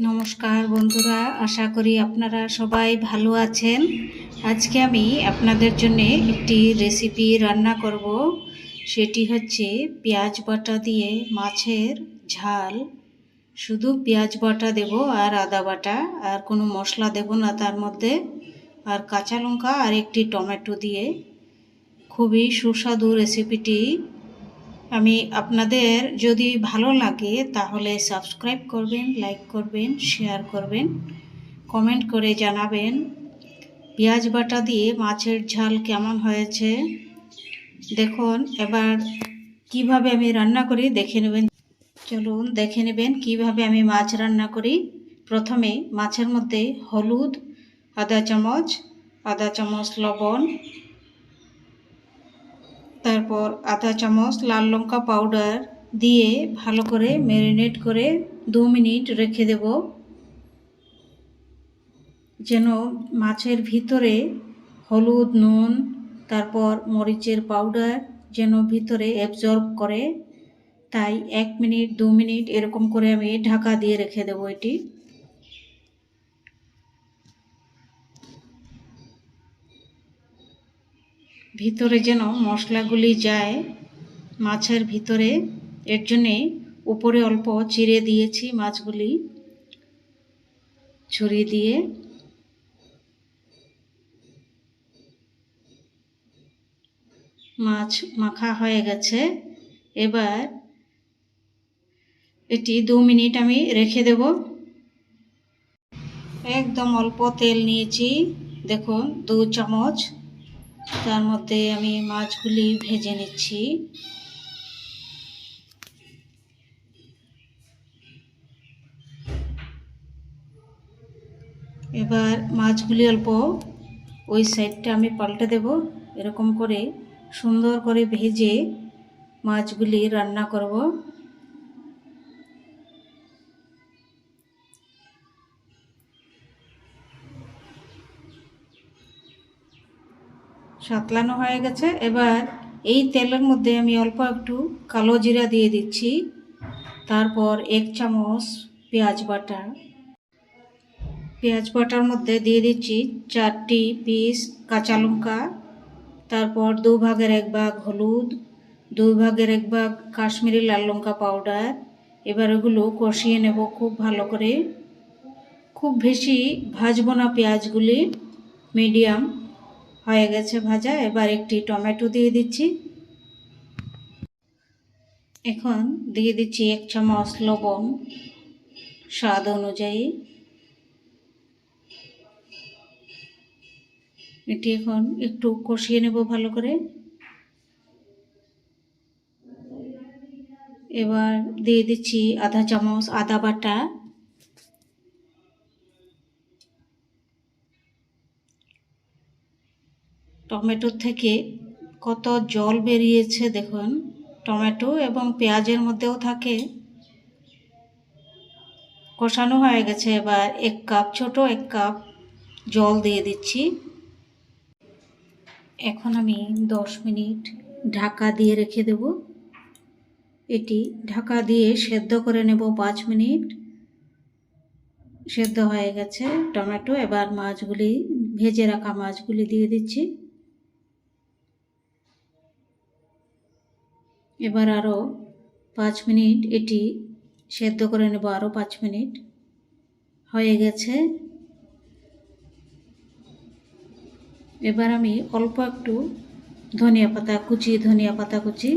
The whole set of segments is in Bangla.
নমস্কার বন্ধুরা, আশা করি আপনারা সবাই ভালো আছেন। আজকে আমি আপনাদের জন্য একটি রেসিপি রান্না করব। সেটি হচ্ছে পেঁয়াজ বাটা দিয়ে মাছের ঝাল। শুধু পেঁয়াজ বাটা দেব আর আদা বাটা, আর কোনো মশলা দেব না তার মধ্যে। আর কাঁচা লঙ্কা আর একটি টমেটো দিয়ে। খুবই সুস্বাদু রেসিপিটি আমি আপনাদের যদি ভালো লাগে তাহলে সাবস্ক্রাইব করবেন লাইক করবেন শেয়ার করবেন কমেন্ট করে জানাবেন। পেঁয়াজ বাটা দিয়ে মাছের ঝাল কেমন হয়েছে? দেখুন, এবার কীভাবে আমি রান্না করি দেখে নেবেন। চলুন দেখে নেবেন কীভাবে আমি মাছ রান্না করি। প্রথমে মাছের মধ্যে হলুদ, আদা চামচ আদা চামচ লবণ তারপর আধা চামচ লাল লঙ্কা পাউডার দিয়ে ভালো করে ম্যারিনেট করে দু মিনিট রেখে দেব। যেন মাছের ভিতরে হলুদ, নুন, তারপর মরিচের পাউডার যেন ভিতরে অ্যাবজর্ব করে। তাই এক মিনিট, দু মিনিট এরকম করে আমি ঢাকা দিয়ে রেখে দেবো এটি। ভিতরে যেন মশলাগুলি যায়, মাছের ভিতরে, এর জন্যে উপরে অল্প চিড়ে দিয়েছি মাছগুলি। ছড়িয়ে দিয়ে মাছ মাখা হয়ে গেছে। এবার এটি দু মিনিট আমি রেখে দেব। একদম অল্প তেল নিয়েছি। দেখুন, দু চামচ তার মধ্যে আমি মাছগুলি ভেজে নিচ্ছি। এবার মাছগুলি অল্প ওই সাইডটা আমি পাল্টে দেব। এরকম করে সুন্দর করে ভেজে মাছগুলি রান্না করব। সাতলানো হয়ে গেছে। এবার এই তেলের মধ্যে আমি অল্প একটু কালো জিরা দিয়ে দিচ্ছি। তারপর এক চামচ পেঁয়াজ বাটা। পেঁয়াজ বাটার মধ্যে দিয়ে দিচ্ছি চারটি পিস কাঁচা লঙ্কা। তারপর দু ভাগের এক ভাগ হলুদ। দু ভাগের এক ভাগ কাশ্মীরি লাল লঙ্কা পাউডার। এবার ওগুলো কষিয়ে নেব খুব ভালো করে। খুব বেশি ভাজবো না পেঁয়াজগুলি। মিডিয়াম। হয়ে গেছে ভাজা, এবার একটি টমেটো দিয়ে দিচ্ছি। এখন দিয়ে দিচ্ছি এক চামচ লবণ, স্বাদ অনুযায়ী। এটি এখন একটু কষিয়ে নেব ভালো করে। এবার দিয়ে দিচ্ছি আধা চামচ আদা বাটা। টমেটোর থেকে কত জল বেরিয়েছে দেখুন। টমেটো এবং পেঁয়াজের মধ্যেও থাকে। কষানো হয়ে গেছে এবার এক কাপ, ছোট এক কাপ জল দিয়ে দিচ্ছি। এখন আমি দশ মিনিট ঢাকা দিয়ে রেখে দেব। এটি ঢাকা দিয়ে সেদ্ধ করে নেব পাঁচ মিনিট। সেদ্ধ হয়ে গেছে টমেটো। এবার মাছগুলি, ভেজে রাখা মাছগুলি দিয়ে দিচ্ছি। এবার আরও পাঁচ মিনিট এটি সেদ্ধ করে নেব আরও পাঁচ মিনিট। হয়ে গেছে। এবার আমি অল্প একটু ধনিয়া পাতা কুচি, ধনিয়া পাতা কুচি।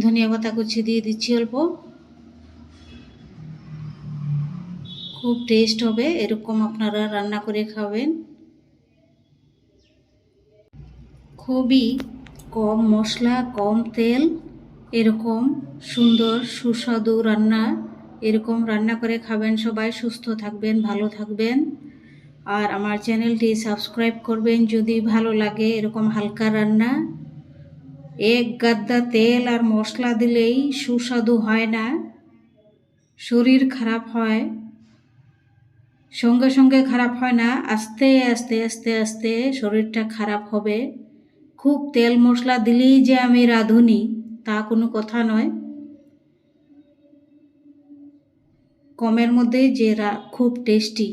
ধনিয়া পাতা কুচি দিয়ে দিচ্ছি অল্প। খুব টেস্ট হবে, এরকম আপনারা রান্না করে খাবেন। খুবই কম মশলা, কম তেল, এরকম সুন্দর, সুস্বাদু রান্না, এরকম রান্না করে খাবেন সবাই, সুস্থ থাকবেন, ভালো থাকবেন। আর আমার চ্যানেলটি সাবস্ক্রাইব করবেন যদি ভালো লাগে, এরকম হালকা রান্না। এক গাদ্দা তেল আর মশলা দিলেই সুস্বাদু হয় না, শরীর খারাপ হয়, সঙ্গে সঙ্গে খারাপ হয় না, আস্তে আস্তে আস্তে আস্তে শরীরটা খারাপ হবে। খুব তেল মশলা দিলেই যে আমি রাঁধুনি, তা কোনো কথা নয়। কমের মধ্যে যে খুব টেস্টি